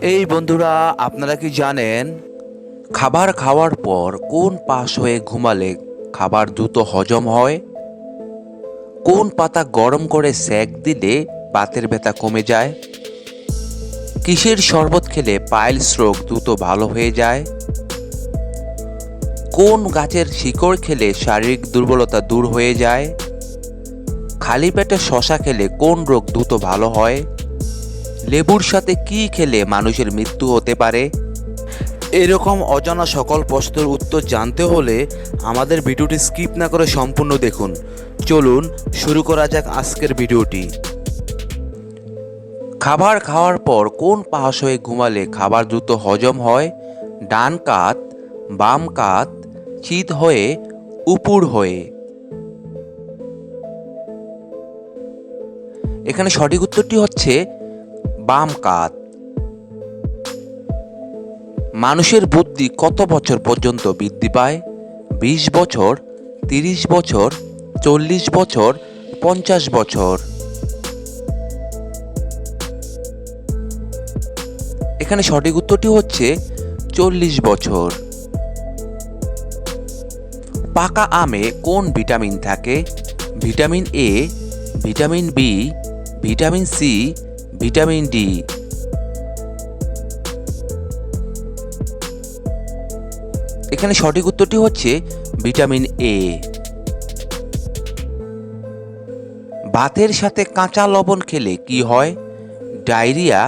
এই বন্ধুরা, আপনারা কি জানেন খাবার খাওয়ার পর কোন পাশ হয়ে ঘুমালে খাবার দ্রুত হজম হয়? কোন পাতা গরম করে সেক দিলে বাতের ব্যথা কমে যায়? কিসের শরবত খেলে পাইলস রোগ দ্রুত ভালো হয়ে যায়? কোন গাছের শিকড় খেলে শারীরিক দুর্বলতা দূর হয়ে যায়? খালি পেটে শশা খেলে কোন রোগ দ্রুত ভালো হয়? লেবুর সাথে কি খেলে মানুষের মৃত্যু হতে পারে? এরকম অজানা সকল প্রশ্নের উত্তর জানতে হলে আমাদের ভিডিওটি স্কিপ না করে সম্পূর্ণ দেখুন। চলুন, শুরু করা যাক আজকের ভিডিওটি। খাবার খাওয়ার পর কোন পাশ হয়ে ঘুমালে খাবার দ্রুত হজম হয়? ডান কাত, বাম কাত, চিত হয়ে উপুর হয়ে। এখানে সঠিক উত্তরটি হচ্ছে বাম কাত। মানুষের বুদ্ধি কত বছর পর্যন্ত বৃদ্ধি পায়? বিশ বছর, তিরিশ বছর, চল্লিশ বছর, পঞ্চাশ বছর। এখানে সঠিক উত্তরটি হচ্ছে চল্লিশ বছর। পাকা আমে কোন ভিটামিন থাকে? Vitamin A, vitamin B, vitamin C vitamin D. এখানে সঠিক উত্তরটি হচ্ছে ভিটামিন এ। ভাতের সাথে কাঁচা লবণ খেলে কি হয়? ডায়রিয়া,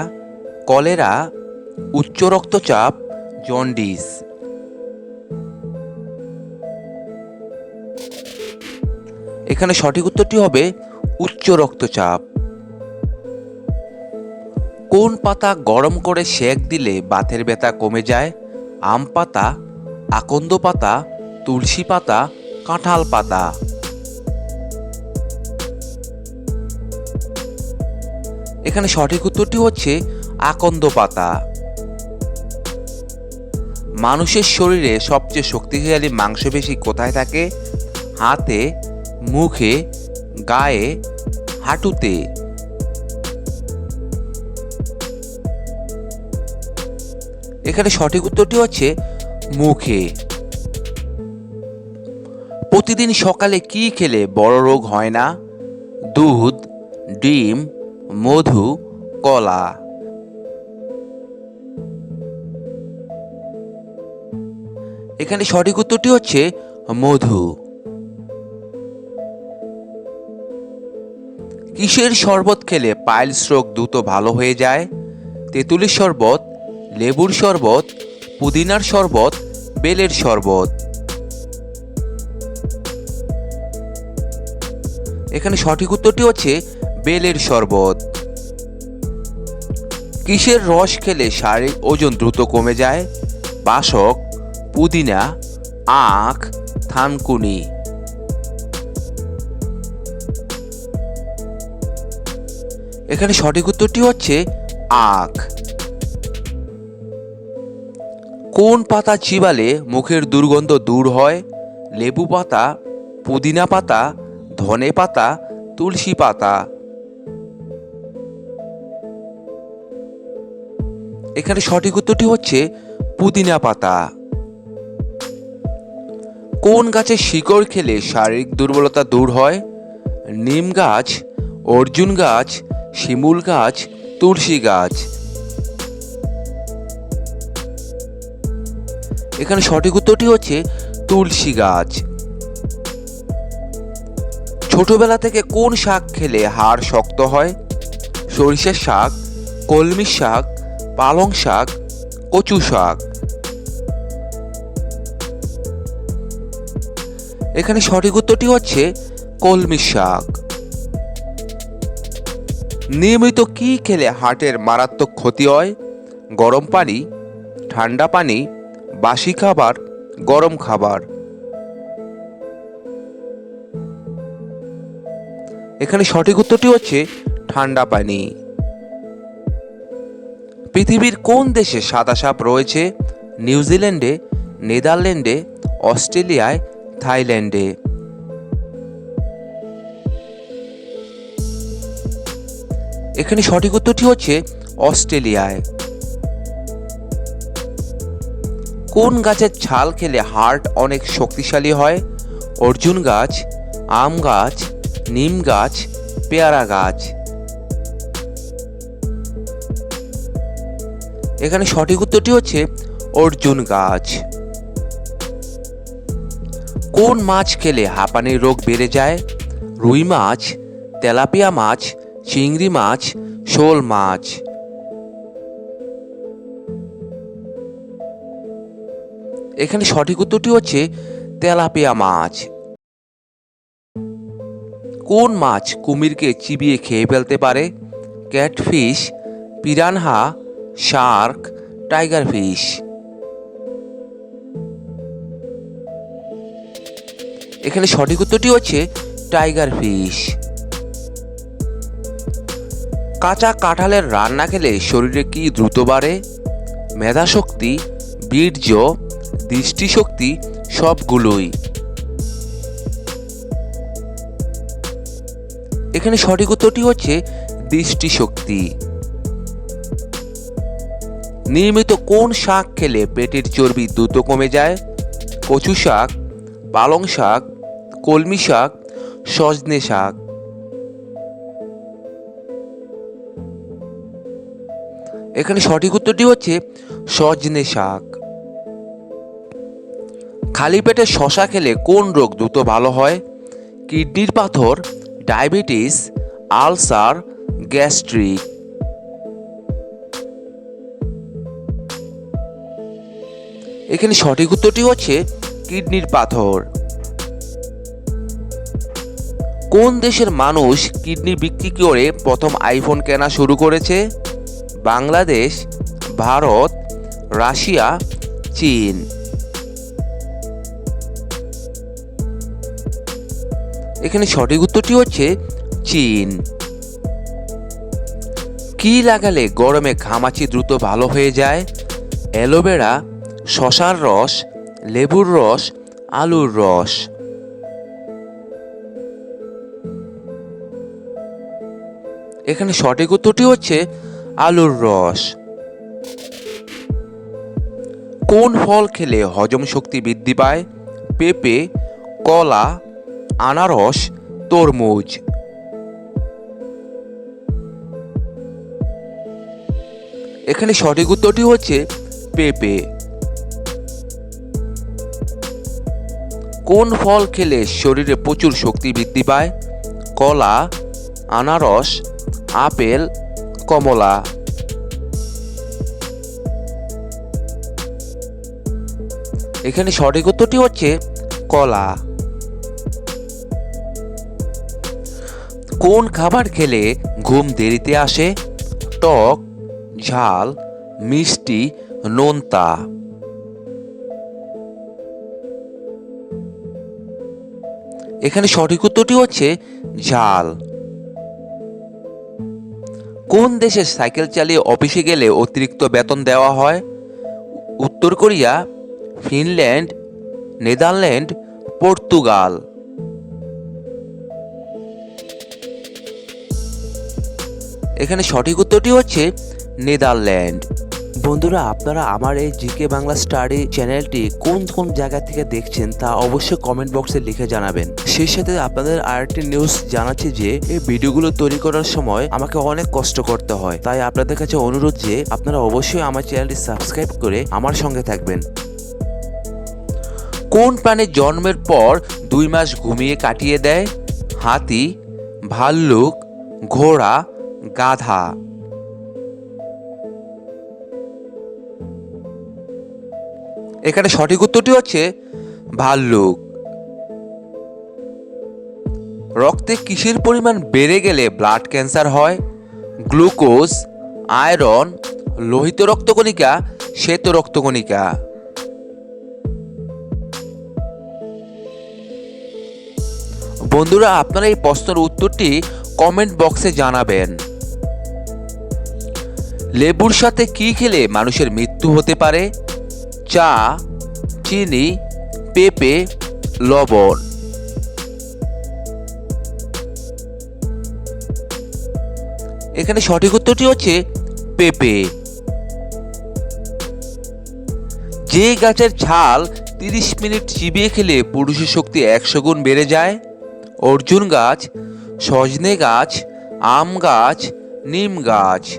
কলেরা, উচ্চ রক্তচাপ, জন্ডিস। এখানে সঠিক উত্তরটি হবে উচ্চ রক্তচাপ। কোন পাতা গরম করে সেক দিলে বাতের ব্যথা কমে যায়? আম পাতা, আকন্দ পাতা, তুলসী পাতা, কাঁঠাল পাতা। এখানে সঠিক উত্তরটি হচ্ছে আকন্দ পাতা। মানুষের শরীরে সবচেয়ে শক্তিশালী মাংসপেশি কোথায় থাকে? হাতে, মুখে, গায়ে, হাঁটুতে। এখানে সঠিক উত্তরটি হচ্ছে মুখে। প্রতিদিন সকালে কি খেলে বড় রোগ হয় না? দুধ, ডিম, মধু, কলা। এখানে সঠিক উত্তরটি হচ্ছে মধু। কিসের শরবত খেলে পাইলস রোগ দ্রুত ভালো হয়ে যায়? তেঁতুলের শরবত লেবুর শরবত, পুদিনার শরবত, বেলের শরবত। এখানে সঠিক উত্তরটি হচ্ছে বেলের শরবত। কিসের রস খেলে শারীরিক ওজন দ্রুত কমে যায়? বাসক, পুদিনা, আখ, থানকুনি। এখানে সঠিক উত্তরটি হচ্ছে আখ। কোন পাতা চিবালে মুখের দুর্গন্ধ দূর হয়? লেবু পাতা, পুদিনা পাতা, ধনে পাতা, তুলসী পাতা। এখানে সঠিক উত্তরটি হচ্ছে পুদিনা পাতা। কোন গাছের শিকড় খেলে শারীরিক দুর্বলতা দূর হয়? নিম গাছ, অর্জুন গাছ, শিমুল গাছ, তুলসী গাছ। এখানে সঠিক উত্তরটি হচ্ছে তুলসী গাছ। ছোটবেলা থেকে কোন শাক খেলে হাড় শক্ত হয়? সরিষার শাক কলমি শাক, পালং শাক, কচু শাক। এখানে সঠিক উত্তরটি হচ্ছে কলমি শাক। নিয়মিত কি খেলে হার্টের মারাত্মক ক্ষতি হয়? গরম পানি, ঠান্ডা পানি বাসি খাবার, গরম খাবার। এখানে সঠিক উত্তরটি হচ্ছে ঠান্ডা পানি। পৃথিবীর কোন দেশে সাদা সাপ রয়েছে? নিউজিল্যান্ডে নেদারল্যান্ডে, অস্ট্রেলিয়ায়, থাইল্যান্ডে। এখানে সঠিক উত্তরটি হচ্ছে অস্ট্রেলিয়ায়। কোন গাছের ছাল খেলে হার্ট অনেক শক্তিশালী হয়? অর্জুন গাছ, আম গাছ, নিম গাছ, পেয়ারা গাছ। এখানে সঠিক উত্তরটি হচ্ছে অর্জুন গাছ। কোন মাছ খেলে হাঁপানির রোগ বেড়ে যায়? রুই মাছ, তেলাপিয়া মাছ, চিংড়ি মাছ, শোল মাছ। এখানে সঠিক উত্তরটি হচ্ছে তেলাপিয়া মাছ। কোন মাছ কুমিরকে চিবিয়ে খেয়ে ফেলতে পারে? Catfish, piranha, shark, tiger fish. এখানে সঠিক উত্তরটি হচ্ছে টাইগার ফিশ। কাঁচা কাঁঠালের রান্না খেলে শরীরে কি দ্রুত বাড়ে? মেধাশক্তি, বীর্য দৃষ্টিশক্তি সবগুলোই। এখানে সঠিক উত্তরটি হচ্ছে দৃষ্টিশক্তি। নিয়মিত কোন শাক খেলে পেটের চর্বি দ্রুত কমে যায়? কচু শাক, পালং শাক, কলমি শাক, সজনে শাক। এখানে সঠিক উত্তরটি হচ্ছে সজনে শাক। খালি পেটে শশা খেলে কোন রোগ দ্রুত ভালো হয়? কিডনির পাথর, ডায়াবেটিস, আলসার, গ্যাস্ট্রিক। এখানে সঠিক উত্তরটি হচ্ছে কিডনির পাথর। কোন দেশের মানুষ কিডনি বিক্রি করে প্রথম আইফোন কেনা শুরু করেছে? বাংলাদেশ, ভারত, রাশিয়া, চীন। এখানে সঠিক উত্তরটি হচ্ছে চীন। কি লাগালে গরমে ঘামাচি দ্রুত ভালো হয়ে যায়? অ্যালোভেরা, শশার রস, লেবুর রস, আলুর রস। এখানে সঠিক উত্তরটি হচ্ছে আলুর রস। কোন ফল খেলে হজম শক্তি বৃদ্ধি পায়? পেঁপে, কলা আনারস, তরমুজ। এখানে সঠিক উত্তরটি হচ্ছে পেঁপে। কোন ফল খেলে শরীরে প্রচুর শক্তি বৃদ্ধি পায়? কলা, আনারস, আপেল, কমলা। এখানে সঠিক উত্তরটি হচ্ছে কলা। কোন খাবার খেলে ঘুম দেরিতে আসে? টক, ঝাল, মিষ্টি, নোনতা। এখানে সঠিক উত্তরটি হচ্ছে ঝাল। কোন দেশে সাইকেল চালিয়ে অফিসে গেলে অতিরিক্ত বেতন দেওয়া হয়? উত্তর কোরিয়া, ফিনল্যান্ড, নেদারল্যান্ড, পর্তুগাল। এখানে সঠিক উত্তরটি হচ্ছে নেদারল্যান্ড। বন্ধুরা, আপনারা আমার এই জিকে বাংলা স্টাডি চ্যানেলটি কোন কোন জায়গা থেকে দেখছেন তা অবশ্যই কমেন্ট বক্সে লিখে জানাবেন। সেই সাথে আপনাদের আরেকটি নিউজ জানাচ্ছি যে, এই ভিডিওগুলো তৈরি করার সময় আমাকে অনেক কষ্ট করতে হয়। তাই আপনাদের কাছে অনুরোধ যে, আপনারা অবশ্যই আমার চ্যানেলটি সাবস্ক্রাইব করে আমার সঙ্গে থাকবেন। কোন প্রাণী জন্মের পর দুই মাস ঘুমিয়ে কাটিয়ে দেয়? হাতি, ভাল্লুক, ঘোড়া গাধা। এখানে সঠিক উত্তরটি হচ্ছে ভাল্লুক। রক্তে কিসের পরিমাণ বেড়ে গেলে ব্লাড ক্যান্সার হয়? গ্লুকোজ, আয়রন, লোহিত রক্তকণিকা, শ্বেত রক্তকণিকা। বন্ধুরা, আপনারা এই প্রশ্নের উত্তরটি কমেন্ট বক্সে জানাবেন। লেবুর সাথে কি খেলে মানুষের মৃত্যু হতে পারে? চা, চিনি, পেঁপে, লবণ। এখানে সঠিক উত্তরটি হচ্ছে পেঁপে। যে গাছের ছাল তিরিশ মিনিট চিবিয়ে খেলে পুরুষের শক্তি একশো গুণ বেড়ে যায়। অর্জুন গাছ, সজনে গাছ, আম গাছ, নিম গাছ।